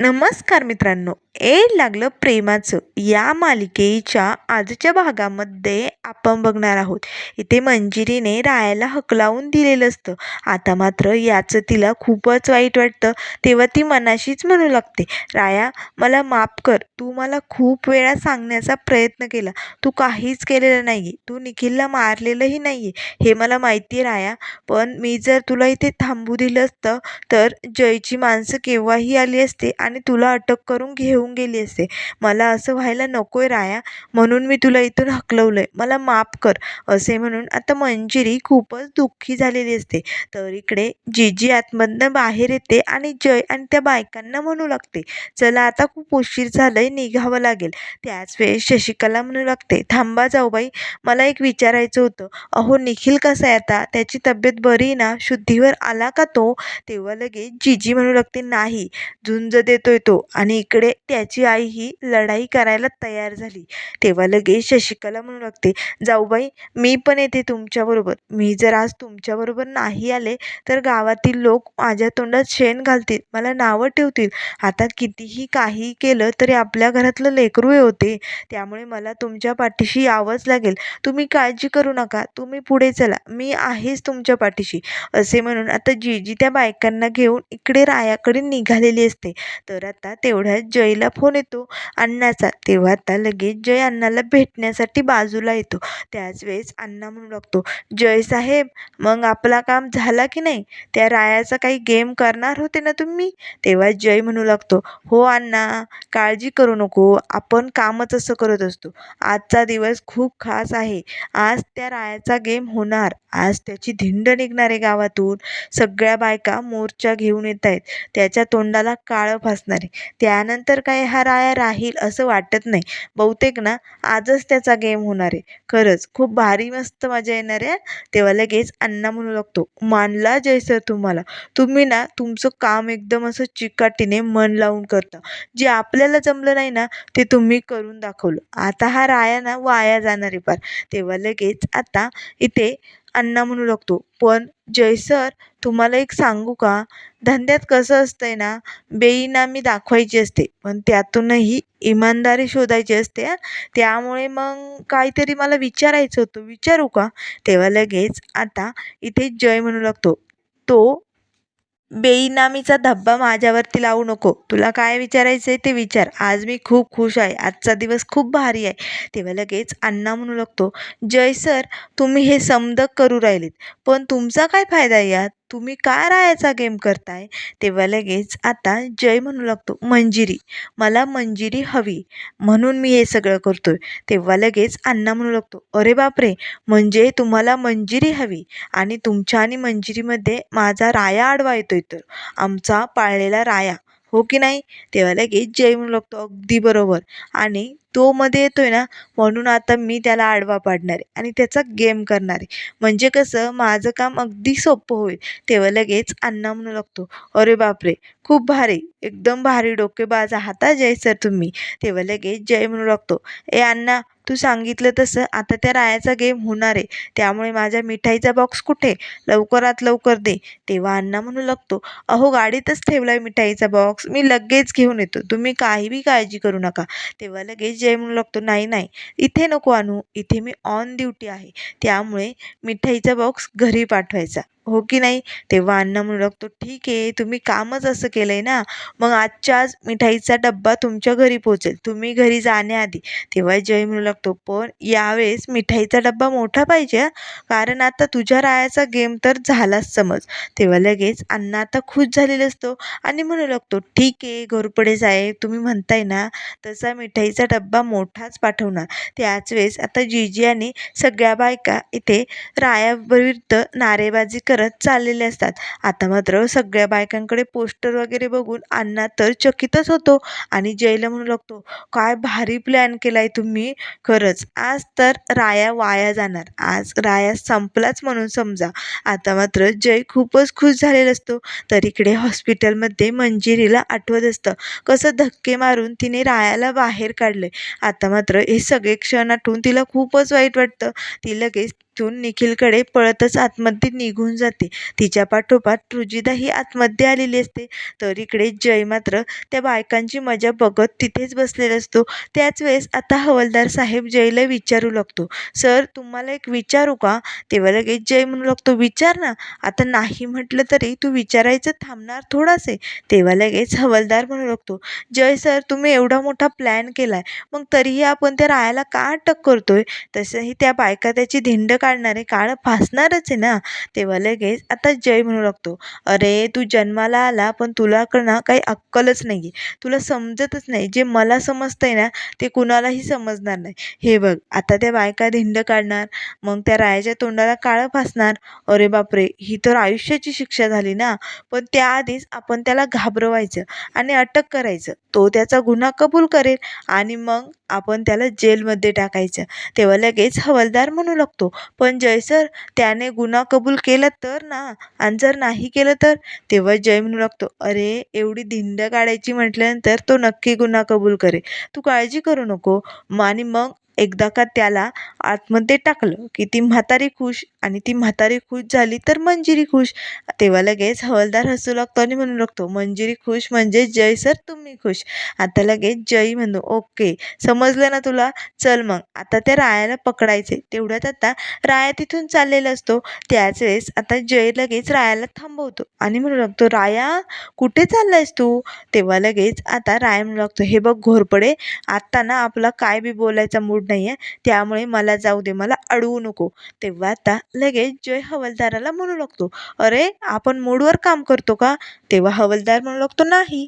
नमस्कार मित्रांनो एड लागलं प्रेमाचं. या मालिकेच्या आजच्या भागामध्ये आपण बघणार आहोत. इथे मंजिरीने रायाला हकलावून दिलेलं असतं. आता मात्र याचं तिला खूपच वाईट वाटतं. तेव्हा ती मनाशीच म्हणू लागते राया मला माफ कर. तू मला खूप वेळा सांगण्याचा प्रयत्न केला. तू काहीच केलेलं नाही आहे तू निखिलला मारलेलंही नाही आहे हे मला माहिती आहे राया. पण मी जर तुला इथे थांबू दिलं असतं तर जयची माणसं केव्हाही आली असते आणि तुला अटक करून घेऊन गेली असते. मला असं व्हायला नको आहे राया म्हणून मी तुला इथून हकलवलं आहे मला माफ कर असे म्हणून आता मंजिरी खूपच दुःखी झालेली असते. तर इकडे जीजी आतमधनं बाहेर येते आणि जय आणि त्या बायकांना म्हणू लागते चला आता खूप उशीर झालंय निघावं लागेल. त्याच वेळेस शशिकला म्हणू लागते थांबा जाऊ बाई मला एक विचारायचं होतं. अहो निखिल कसा आहे आता? त्याची तब्येत बरी ना? शुद्धीवर आला का तो? तेव्हा लगेच जीजी म्हणू लागते नाही झुंज देतोय तो. आणि इकडे त्या त्याची आई ही लढाई करायला तयार झाली. तेव्हा लगेच शशिकला म्हणू लागते जाऊबाई मी पण येते तुमच्याबरोबर मी जर आज तुमच्याबरोबर नाही आले तर गावातील लोक माझ्या तोंडात शेण घालतील मला नावं ठेवतील. आता कितीही काही केलं तरी आपल्या घरातलं लेकरू होते. त्यामुळे मला तुमच्या पाठीशी यावंच लागेल. तुम्ही काळजी करू नका. तुम्ही पुढे चला. मी आहेच तुमच्या पाठीशी. असे म्हणून आता जीजी त्या बायकांना घेऊन इकडे रायाकडे निघालेली असते. तर आता तेवढ्यात जयला फोन येतो अण्णाचा तेव्हा आता लगेच जय अण्णाला भेटण्यासाठी बाजूला येतो. त्याच वेळेस अण्णा म्हणू लागतो जय साहेब मग आपला काम झाला की नाही? त्या रायाचा काही गेम करणार होते ना तुम्ही? तेव्हा जय म्हणू लागतो हो अण्णा काळजी करू नको आपण कामच असं करत असतो. आजचा दिवस खूप खास आहे. आज त्या रायाचा गेम होणार. आज त्याची धिंड निघणार आहे गावातून. सगळ्या बायका मोर्चा घेऊन येत आहेत त्याच्या तोंडाला काळं फासणार आहे. त्यानंतर काय हा राया राहील असं वाटत नाही. बहुतेक ना आजच त्याचा गेम होणार आहे. खरंच खूप भारी मस्त मजा येणार आहे तेव्हा लगेच अण्णा म्हणू लागतो मानला जय सर तुम्हाला. तुम्ही ना तुमचं काम एकदम असं चिकाटीने मन लावून करता. जे आपल्याला जमलं नाही ना ते तुम्ही करून दाखवलं. आता हा राया ना वाया जाणार आहे पार. तेव्हा लगेच आता इथे अण्णा म्हणू लागतो पण जय सर तुम्हाला एक सांगू का? धंद्यात कसं असतंय ना बेईनामी दाखवायची असते पण त्यातूनही इमानदारी शोधायची असते हां. त्यामुळे मग काहीतरी मला विचारायचं होतं. विचारू का? तेव्हा लगेच आता इथे जय म्हणू लागतो. तो बेईनामीचा धब्बा माझ्यावरती लावू नको. तुला काय विचारायचं आहे ते विचार. आज मी खूप खुश आहे. आजचा दिवस खूप भारी आहे. तेव्हा लगेच अण्णा म्हणू लागतो जय सर तुम्ही हे समदक करू राहिलेत. पण तुमचा काय फायदा आहे यात? तुम्ही काय रायाचा गेम करताय? तेव्हा लगेच आता जय म्हणू लागतो मंजिरी. मला मंजिरी हवी म्हणून मी हे सगळं करतोय. तेव्हा लगेच अण्णा म्हणू लागतो अरे बापरे म्हणजे तुम्हाला मंजिरी हवी आणि तुमच्या आणि मंजिरीमध्ये माझा राया आडवा येतोय तर. आमचा पाळलेला राया. हो की नाही? तेव्हा लगेच जय म्हणू लागतो अगदी बरोबर. आणि तो मध्ये येतोय ना म्हणून आता मी त्याला आडवा पाडणार आहे आणि त्याचा गेम करणार आहे. म्हणजे कसं माझं काम अगदी सोपं होईल. तेव्हा लगेच अण्णा म्हणू लागतो अरे बापरे खूप भारी एकदम भारी डोकेबाज आहात जय सर तुम्ही. तेव्हा लगेच जय म्हणू लागतो ए अण्णा तू सांगितलं तसं आता त्या रायाचा गेम होणार आहे. त्यामुळे माझ्या मिठाईचा बॉक्स कुठे? लवकरात लवकर दे. तेव्हा अण्णा म्हणू लागतो अहो गाडीतच ठेवला आहे मिठाईचा बॉक्स मी लगेच घेऊन येतो. तुम्ही काहीही काळजी करू नका. तेव्हा लगेच जय म्हणू लागतो नाही नाही. इथे नको आणू. इथे मी ऑन ड्युटी आहे. त्यामुळे मिठाईचा बॉक्स घरी पाठवायचा. हो की नाही? तेव्हा अण्णा म्हणू लागतो ठीक आहे तुम्ही कामच असं केलं आहे ना मग आजच्या आज मिठाईचा डब्बा तुमच्या घरी पोचेल तुम्ही घरी जाण्याआधी. तेव्हा जय म्हणू लागतो पण यावेळेस मिठाईचा डब्बा मोठा पाहिजे हां? कारण आता तुझ्या रायाचा गेम तर झालाच समज. तेव्हा लगेच अण्णा आता खुश झालेला असतो आणि म्हणू लागतो ठीक आहे घोरपडे साहेब तुम्ही म्हणताय ना तसा मिठाईचा डब्बा मोठाच पाठवणार. त्याच वेळेस आता जीजी आणि सगळ्या बायका इथे रायाविरुद्ध नारेबाजी करत चाललेले असतात. आता मात्र सगळ्या बायकांकडे पोस्टर वगैरे बघून अण्णा तर चकितच होतो आणि जयला म्हणू लागतो काय भारी प्लॅन केला आहे तुम्ही. खरंच आज तर राया वाया जाणार. आज राया संपलाच म्हणून समजा. आता मात्र जय खूपच खुश झालेला असतो. तर इकडे हॉस्पिटलमध्ये मंजिरीला आठवत असतं. कसं धक्के मारून तिने रायाला बाहेर काढलं आता मात्र हे सगळे क्षण आठवून तिला खूपच वाईट वाटतं. ती लगेच तिथून निखिलकडे पळतच आतमध्ये निघून जाते. तिच्या पाठोपाठ रुजिदाही आतमध्ये आलेली असते. तर इकडे जय मात्र त्या बायकांची मजा बघत तिथेच बसलेला असतो. त्याच वेळेस आता हवालदार साहेब जयला विचारू लागतो. सर तुम्हाला एक विचारू का? तेव्हा लगेच जय म्हणू लागतो विचार ना. आता नाही म्हटलं तरी तू विचारायचं थांबणार थोडाच आहे तेव्हा लगेच हवालदार म्हणू लागतो जय सर तुम्ही एवढा मोठा प्लॅन केलाय. मग तरीही आपण त्या रायाला का अटक करतोय? तसंही त्या बायका त्याची धिंड काढणारे. काळं फासणारच आहे ना. तेव्हा लगेच आता जय म्हणू लागतो. अरे तू जन्माला आला पण तुलाकडं ना काही अक्कलच नाही आहे तुला समजतच नाही. जे मला समजतं आहे ना ते कुणालाही समजणार नाही. हे बघ आता त्या बायका धिंड काढणार मग त्या रायाच्या तोंडाला काळं फासणार. अरे बापरे ही तर आयुष्याची शिक्षा झाली ना. पण त्याआधीच आपण त्याला घाबरवायचं आणि अटक करायचं. तो त्याचा गुन्हा कबूल करेल आणि मग आपण त्याला जेलमध्ये टाकायचं. तेव्हा लगेच हवालदार म्हणू लागतो पण जय सर त्याने गुन्हा कबूल केला तर ना? आणि जर नाही केलं तर? तेव्हा जय म्हणू लागतो अरे एवढी धिंड काढायची म्हटल्यानंतर तो नक्की गुन्हा कबूल करेल. तू काळजी करू नको. मग आणि मग एकदा का त्याला आतमध्ये टाकलं की ती म्हातारी खुश आणि ती म्हातारी खुश झाली तर मंजिरी खुश. तेव्हा लगेच हवालदार हसू लागतो आणि म्हणू लागतो मंजिरी खुश म्हणजे जय सर तुम्ही खुश. आता लगेच जय म्हणू ओके समजलं ना तुला? चल मग आता त्या रायाला पकडायचे तेवढ्यात आता राया तिथून चाललेला असतो. त्याच वेळेस आता जय लगेच रायाला थांबवतो आणि म्हणू लागतो राया कुठे चाललायस तू? तेव्हा लगेच आता राया म्हणू लागतो हे बघ घोरपडे आत्ता ना आपला काय बी बोलायचा मूड नाही आहे त्यामुळे मला जाऊ दे मला अडवू नको. तेव्हा आता लगेच जय हवालदाराला म्हणू लागतो. अरे आपण मूडवर काम करतो का? तेव्हा हवालदार म्हणू लागतो नाही.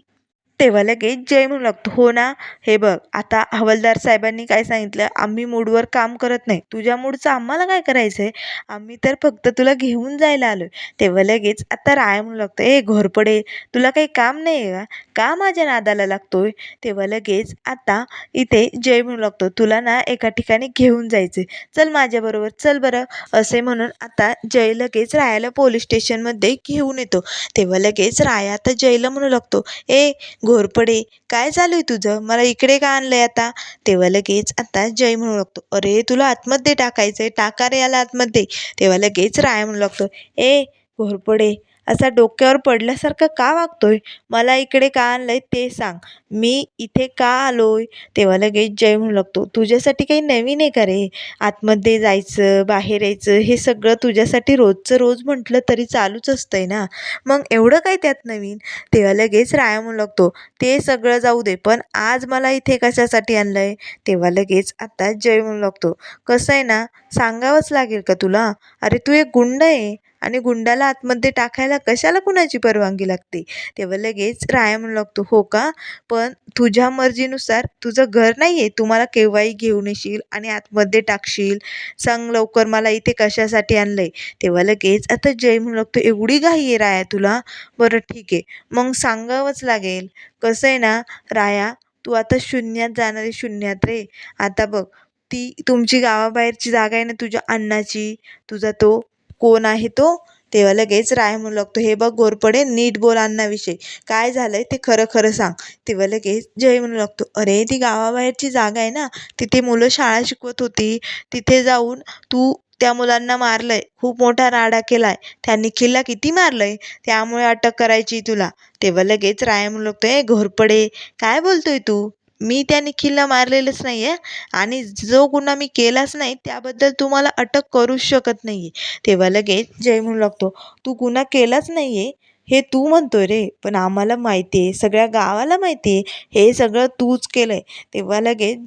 तेव्हा लगेच जय म्हणू लागतो. हो ना? हे बघ आता हवालदार साहेबांनी काय सांगितलं? आम्ही मूडवर काम करत नाही. तुझ्या मूडचं आम्हाला काय करायचं आहे आम्ही तर फक्त तुला घेऊन जायला आलो तेव्हा लगेच आता राय म्हणू लागतो ए घोरपडे तुला काही काम नाही आहे का? का माझ्या नादाला लागतोय? तेव्हा लगेच आता इथे जय म्हणू लागतो तुला ना एका ठिकाणी घेऊन जायचं चल माझ्याबरोबर चल बरं. असे म्हणून आता जय लगेच रायाला पोलीस स्टेशनमध्ये घेऊन येतो. तेव्हा लगेच राया आता जयला म्हणू लागतो ए घोरपडे काय चालू आहे तुझं? मला इकडे का आणलं आहे आता? तेव्हा लगेच आता जय म्हणू लागतो. अरे तुला आतमध्ये टाकायचं आहे टाका रे याला आतमध्ये. तेव्हा लगेच राय म्हणू लागतो. ए घोरपडे असा डोक्यावर पडल्यासारखं का वागतोय? मला इकडे का आणलं आहे ते सांग. मी इथे का आलोय? तेव्हा लगेच जय म्हणू लागतो तुझ्यासाठी काही नवीन आहे का रे? आतमध्ये जायचं बाहेर यायचं हे सगळं तुझ्यासाठी रोजचं रोज म्हटलं तरी चालूच असतं आहे ना? मग एवढं काय त्यात नवीन? तेव्हा लगेच राया म्हणू लागतो ते सगळं जाऊ दे पण आज मला इथे कशासाठी आणलं आहे तेव्हा लगेच आता जय म्हणू लागतो कसं आहे ना? सांगावंच लागेल का तुला? अरे तू एक गुंड आहे आणि गुंडाला आतमध्ये टाकायला कशाला कुणाची परवानगी लागते? तेव्हा लगेच राया म्हणू लागतो हो का? पण पण तुझ्या मर्जीनुसार तुझं घर नाही आहे तू मला केव्हाही घेऊन येशील आणि आतमध्ये टाकशील. सांग लवकर मला इथे कशासाठी आणलं आहे तेव्हा लगेच आता जय म्हणू लागतो एवढी घाई आहे राया तुला? बरं ठीक. आहे मग सांगावंच लागेल. कसं आहे ना राया तू आता शून्यात जाणार आहे शून्यात रे. आता बघ ती तुमची गावाबाहेरची जागा आहे ना तुझ्या अण्णाची? तुझा तो कोण आहे तो? तेव्हा लगेच राय म्हणू लागतो. हे बघ गोरपडे नीट बोल अण्णाविषयी. काय आहे ते खरं खरं सांग. तेव्हा लगेच जय म्हणू लागतो. अरे ती गावाबाहेरची जागा आहे ना तिथे मुलं शाळा शिकवत होती. तिथे जाऊन तू त्या मुलांना मारलंय. खूप मोठा राडा केलाय. त्या निखिलला किती मारलंय? त्यामुळे अटक करायची तुला. तेव्हा लगेच राय म्हणू लागतो. ए घोरपडे काय बोलतोय तू? मी त्या निखिलला मारलेलंच नाही आहे आणि जो गुन्हा मी केलाच नाही त्याबद्दल तू मला अटक करूच शकत नाही आहे तेव्हा लगेच जय म्हणू लागतो तू गुन्हा केलाच नाही आहे हे तू म्हणतो रे. पण आम्हाला माहिती आहे सगळ्या गावाला माहिती आहे हे सगळं तूच केलं आहे तेव्हा लगेच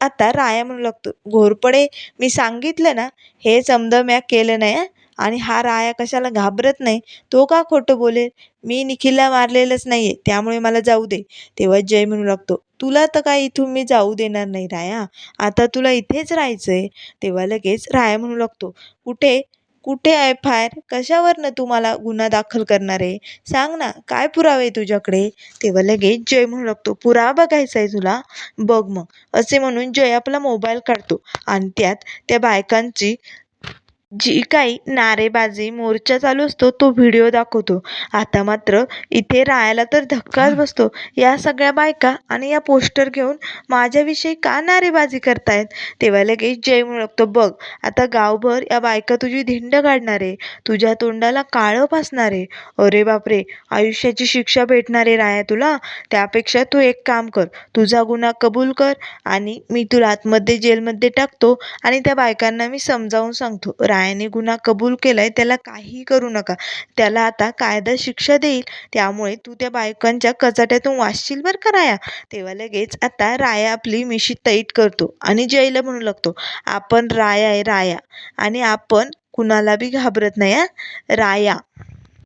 आता राया म्हणू लागतो घोरपडे मी सांगितलं ना हे समजा म्या केलं नाही आणि हा राया कशाला घाबरत नाही तो का खोटं बोलेल? मी निखिलला मारलेलंच नाही आहे त्यामुळे मला जाऊ दे. तेव्हा जय म्हणू लागतो तुला तर काय इथून मी जाऊ देणार नाही राया? आता तुला इथेच राहायचं आहे तेव्हा लगेच राया म्हणू लागतो कुठे? कुठे एफ आय आर कशावरनं तू मला गुन्हा दाखल करणार आहे? सांग ना काय पुरावे तुझ्याकडे? तेव्हा लगेच जय म्हणू लागतो पुरावा बघायचा आहे तुला? बघ मग. असे म्हणून जय आपला मोबाईल काढतो आणि त्यात त्या बायकांची जी काही नारेबाजी मोर्चा चालू असतो तो व्हिडिओ दाखवतो. आता मात्र इथे रायाला तर धक्काच बसतो. या सगळ्या बायका आणि या पोस्टर घेऊन माझ्याविषयी का नारेबाजी करतायत? तेव्हा लगेच जय म्हणू लागतो बघ आता गावभर या बायका तुझी धिंड काढणार आहे तुझ्या तोंडाला काळं फासणार. आहे अरे बापरे आयुष्याची शिक्षा भेटणार आहे राया तुला? त्यापेक्षा तू एक काम कर तुझा गुन्हा कबूल कर आणि मी तुला आतमध्ये जेलमध्ये टाकतो आणि त्या बायकांना मी समजावून सांगतो. राय रायाने गुन्हा कबूल केलाय त्याला काहीही करू नका. त्याला आता कायदा शिक्षा देईल. त्यामुळे तू त्या बायकांच्या कचाट्यातून वाचशील बरं का राया? तेव्हा लगेच आता राया आपली मिशी तैट करतो आणि जयला म्हणू लागतो. आपण राया आहे राया. आणि आपण कुणाला बी घाबरत नाही हा. राया.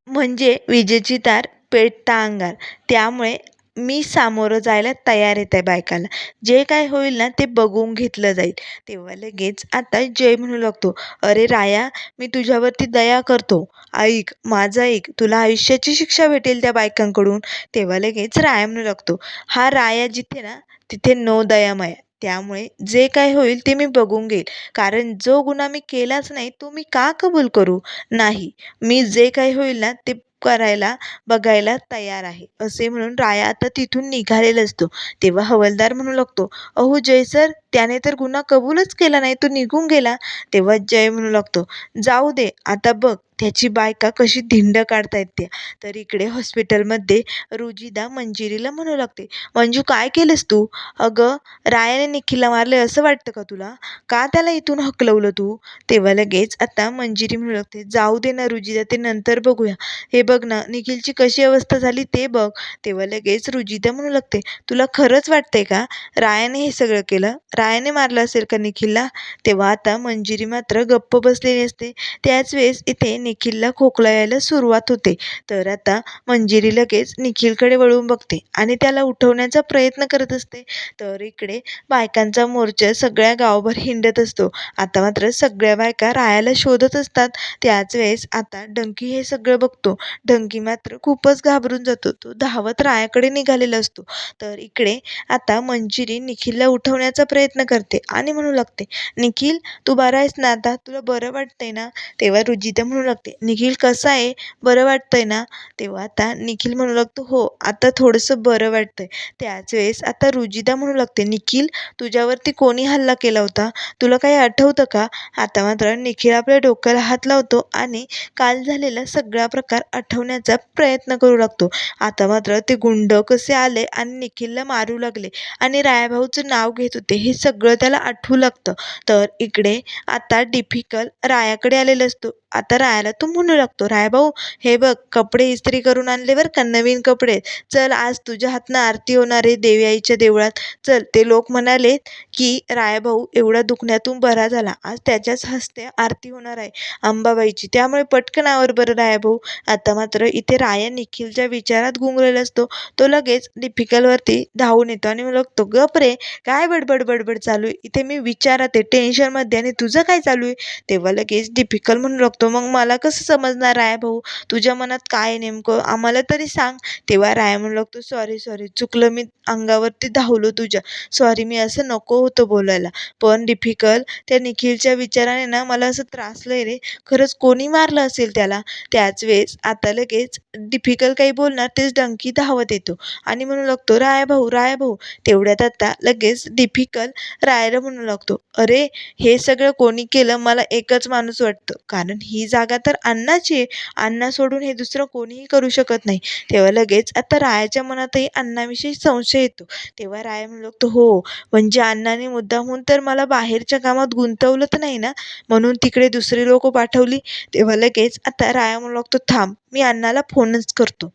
म्हणजे विजेची तार पेटता अंगार. त्यामुळे मी सामोरं जायला तयार आहे त्या बायकाला. जे काय होईल ना ते बघून घेतलं जाईल. तेव्हा लगेच आता जय म्हणू लागतो अरे राया मी तुझ्यावरती दया करतो. ऐक माझं ऐक तुला आयुष्याची शिक्षा भेटेल त्या बायकांकडून. तेव्हा लगेच राया म्हणू लागतो हा राया जिथे ना तिथे नो दयामय त्यामुळे जे काय होईल ते मी बघून घेईल. कारण जो गुन्हा मी केलाच नाही तो मी का कबूल करू? नाही. मी जे काही होईल ना ते करायला बघायला तयार आहे. असे म्हणून राया आता तिथून निघालेला असतो. तेव्हा हवालदार म्हणू लागतो अहो जय सर त्याने तर गुन्हा कबूलच केला नाही तो निघून गेला. तेव्हा जय म्हणू लागतो जाऊ दे आता बघ त्याची बायका कशी धिंड काढतायत त्या. तर इकडे हॉस्पिटलमध्ये रुजिदा मंजिरीला म्हणू लागते मंजू काय केलंस तू? अगं रायाने निखिलला मारले असं वाटतं का तुला? का त्याला इथून हकलवलं तू? तेव्हा लगेच आता मंजिरी म्हणू लागते जाऊ दे ना रुजिदा ते नंतर बघूया. हे बघ ना निखिलची कशी अवस्था झाली ते बघ. तेव्हा लगेच रुजिता म्हणू लागते तुला खरंच वाटतंय का? रायाने हे सगळं केलं? रायाने मारलं असेल का निखिलला? तेव्हा आता मंजिरी मात्र गप्प बसलेली असते. त्याच वेळेस इथे निखिलला खोकला यायला सुरुवात होते. तर आता मंजिरी लगेच निखिलकडे वळून बघते आणि त्याला उठवण्याचा प्रयत्न करत असते. तर इकडे बायकांचा मोर्चा सगळ्या गावभर हिंडत असतो. आता मात्र सगळ्या बायका रायाला शोधत असतात. त्याच वेळेस आता डंकी हे सगळं बघतो. ढंगी मात्र खूपच घाबरून जातो. तो धावत रायाकडे निघालेला असतो. तर इकडे आता मंजिरी निखिलला उठवण्याचा प्रयत्न करते आणि म्हणू लागते निखिल तू बरा आहेस ना? आता तुला बरं वाटतंय ना? तेव्हा रुजिता म्हणू लागते निखिल कसा आहे? बरं वाटतंय ना? तेव्हा आता निखिल म्हणू लागतो हो आता थोडंसं बरं वाटतंय. त्याच वेळेस आता रुजिदा म्हणू लागते निखिल तुझ्यावरती कोणी हल्ला केला होता? तुला काही आठवतं का? आता मात्र निखिल आपल्या डोक्याला हात लावतो आणि काल झालेला सगळा प्रकार आठ आठवण्याचा प्रयत्न करू लागतो. आता मात्र ते गुंड कसे आले आणि निखिलला मारू लागले आणि रायाभाऊचं नाव घेत होते हे सगळं त्याला आठवू लागतं. तर इकडे आता डिफिकल रायाकडे आलेला असतो. आता रायाला तो म्हणू लागतो रायाभाऊ हे बघ कपडे इस्त्री करून आणले बरं का नवीन कपडे. चल आज तुझ्या हातनं आरती होणार आहे देवी आईच्या देवळात. चल. ते लोक म्हणाले की रायभाऊ एवढा दुखण्यातून बरा झाला. आज त्याच्याच हस्ते आरती होणार आहे अंबाबाईची. त्यामुळे पटकन आवर बरं रायभाऊ आता मात्र इथे राया निखिलच्या विचारात गुंगलेला असतो. तो लगेच डिफिकलवरती धावून येतो आणि लागतो गप रे काय बडबड बडबड चालू आहे? इथे मी विचारात आहे. टेन्शनमध्ये आणि तुझं काय चालू आहे? तेव्हा लगेच डिफिकल्ट म्हणून लागतो मग मला कसं समजणार राया भाऊ? तुझ्या मनात काय आहे नेमकं? आम्हाला तरी सांग. तेव्हा राया म्हणू लागतो सॉरी सॉरी चुकलं मी अंगावरती धावलो तुझ्या. सॉरी मी असं नको होतं बोलायला. पण डिफिकल्ट त्या निखिलच्या विचाराने ना मला असं त्रासलं रे. खरंच कोणी मारलं असेल त्याला? त्याच वेळेस आता लगेच डिफिकल काही बोलणार तेच डंकी धावत येतो. आणि म्हणू लागतो राया भाऊ राया भाऊ. तेवढ्यात आता लगेच डिफिकल रायाला म्हणू लागतो अरे हे सगळं कोणी केलं? मला एकच माणूस वाटतं. कारण ही जागा तर अण्णाची आहे. अण्णा सोडून हे दुसरं कोणीही करू शकत नाही. तेव्हा लगेच आता रायाच्या मनातही अण्णाविषयी संशय येतो. तेव्हा राया म्हणू लागतो हो म्हणजे अण्णाने मुद्दामहून तर मला बाहेरच्या कामात गुंतवलं तर नाही ना? म्हणून तिकडे दुसरी लोकं पाठवली. तेव्हा लगेच आता राया म्हणू लागतो थांब मी अण्णाला फोनच करतो.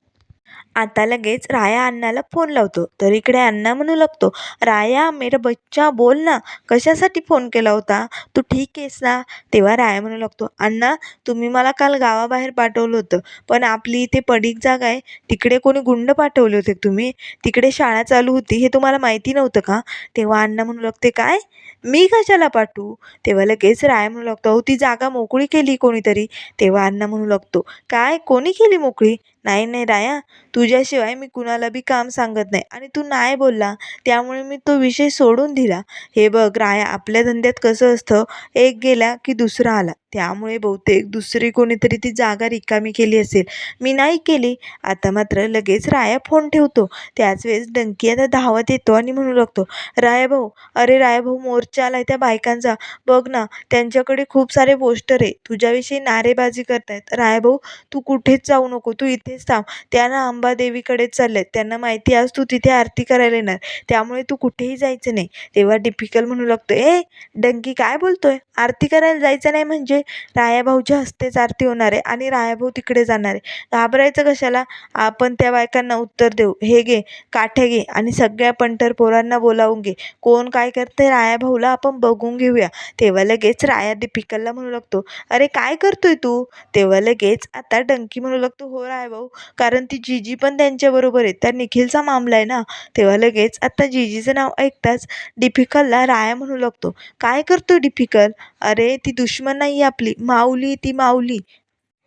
आता लगेच राया अण्णाला फोन लावतो. तर इकडे अण्णा म्हणू लागतो राया मेरा बच्चा बोल ना कशासाठी फोन केला होता? तू ठीक आहेस ना? तेव्हा राया म्हणू लागतो अण्णा तुम्ही मला काल गावाबाहेर पाठवलं होतं पण आपली इथे पडीक जागा आहे. तिकडे कोणी गुंड पाठवले होते तुम्ही? तिकडे शाळा चालू होती हे तुम्हाला माहिती नव्हतं का? तेव्हा अण्णा म्हणू लागते काय? मी कशाला पाठवू? तेव्हा लगेच राया म्हणू लागतो अहो ती जागा मोकळी केली कोणीतरी? तेव्हा अण्णा म्हणू लागतो काय? कोणी केली मोकळी? नाही नाही राया. तुझ्याशिवाय मी कुणाला बी काम सांगत नाही. आणि तू नाही बोलला त्यामुळे मी तो विषय सोडून दिला. हे बघ राया आपल्या धंद्यात कसं असतं एक गेला की दुसरा आला. त्यामुळे बहुतेक दुसरी कोणीतरी ती जागा रिकामी केली असेल. मी नाही केली. आता मात्र लगेच राया फोन ठेवतो. त्याच वेळेस डंकी आता धावत येतो आणि म्हणू लागतो राया भाऊ अरे राया भाऊ मोर्चा आला त्या बायकांचा. बघ ना त्यांच्याकडे खूप सारे पोस्टर आहे. तुझ्याविषयी नारेबाजी करतायत. राया भाऊ तू कुठेच जाऊ नको. तू इथेच थांब. त्या ना अंबादेवीकडेच चालल्यात त्यांना माहिती आज तू तिथे आरती करायला येणार. त्यामुळे तू कुठेही जायचं नाही. तेव्हा डिफिकल्ट म्हणू लागतो ए डंकी काय बोलतोय? आरती करायला जायचं नाही म्हणजे? रायाभाऊच्या हस्तेच आरती होणार आहे आणि रायाभाऊ तिकडे जाणार. आहे घाबरायचं कशाला? आपण त्या बायकांना उत्तर देऊ. हे घे काठ्या घे आणि सगळ्या पंढर पोरांना बोलावून घे. कोण काय करते रायाभाऊला आपण बघून घेऊया. तेव्हा लगेच राया दीपिकाला म्हणू लागतो अरे काय करतोय तू? तेव्हा लगेच आता डंकी म्हणू लागतो हो रायाभाऊ कारण ती जीजी पण त्यांच्याबरोबर आहे. त्या निखिलचा मामला आहे ना? तेव्हा लगेच आता जीजीचं नाव ऐकताच डिफिकलला राया म्हणू लागतो काय करतोय डिफिकल अरे ती दुश्मन नाही आपली माऊली ती माऊली.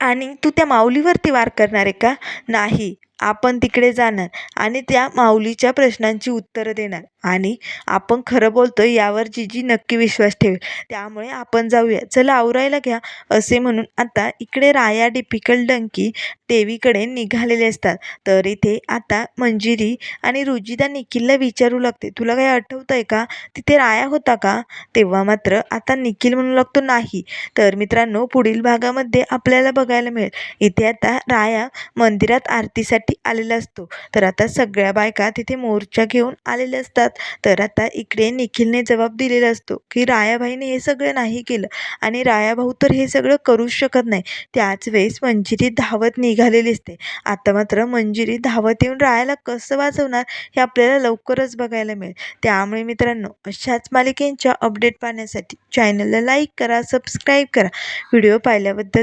आणि तू त्या माऊलीवरती वार करणार आहे का? नाही. आपण तिकडे जाणार आणि त्या माऊलीच्या प्रश्नांची उत्तरं देणार. आणि आपण खरं बोलतोय यावर जीजी नक्की विश्वास ठेवेल. त्यामुळे आपण जाऊया. चला आवरायला घ्या असे म्हणून आता इकडे राया डिफिकल्ट डंकी देवीकडे निघालेले असतात. तर इथे आता मंजिरी आणि रुजिदा निखिलला विचारू लागते. तुला काही आठवतं आहे का? तिथे राया होता का? तेव्हा मात्र आता निखिल म्हणू लागतो नाही. तर मित्रांनो पुढील भागामध्ये आपल्याला बघायला मिळेल. इथे आता राया मंदिरात आरतीसाठी आलेला असतो. तर आता सगळ्या बायका तिथे मोर्चा घेऊन आलेल्या असतात. तर आता इकडे निखिलने जबाब दिलेला असतो की रायाभाईने हे सगळं नाही केलं आणि रायाभाऊ तर हे सगळं करूच शकत नाही. त्याच वेळेस मंजिरी धावत निघालेली असते. आता मात्र मंजिरी धावत येऊन रायाला कसं वाचवणार हे आपल्याला लवकरच बघायला मिळेल. त्यामुळे मित्रांनो अशाच मालिकेंच्या अपडेट पाहण्यासाठी चॅनलला लाईक करा सबस्क्राईब करा. व्हिडिओ पाहिल्याबद्दल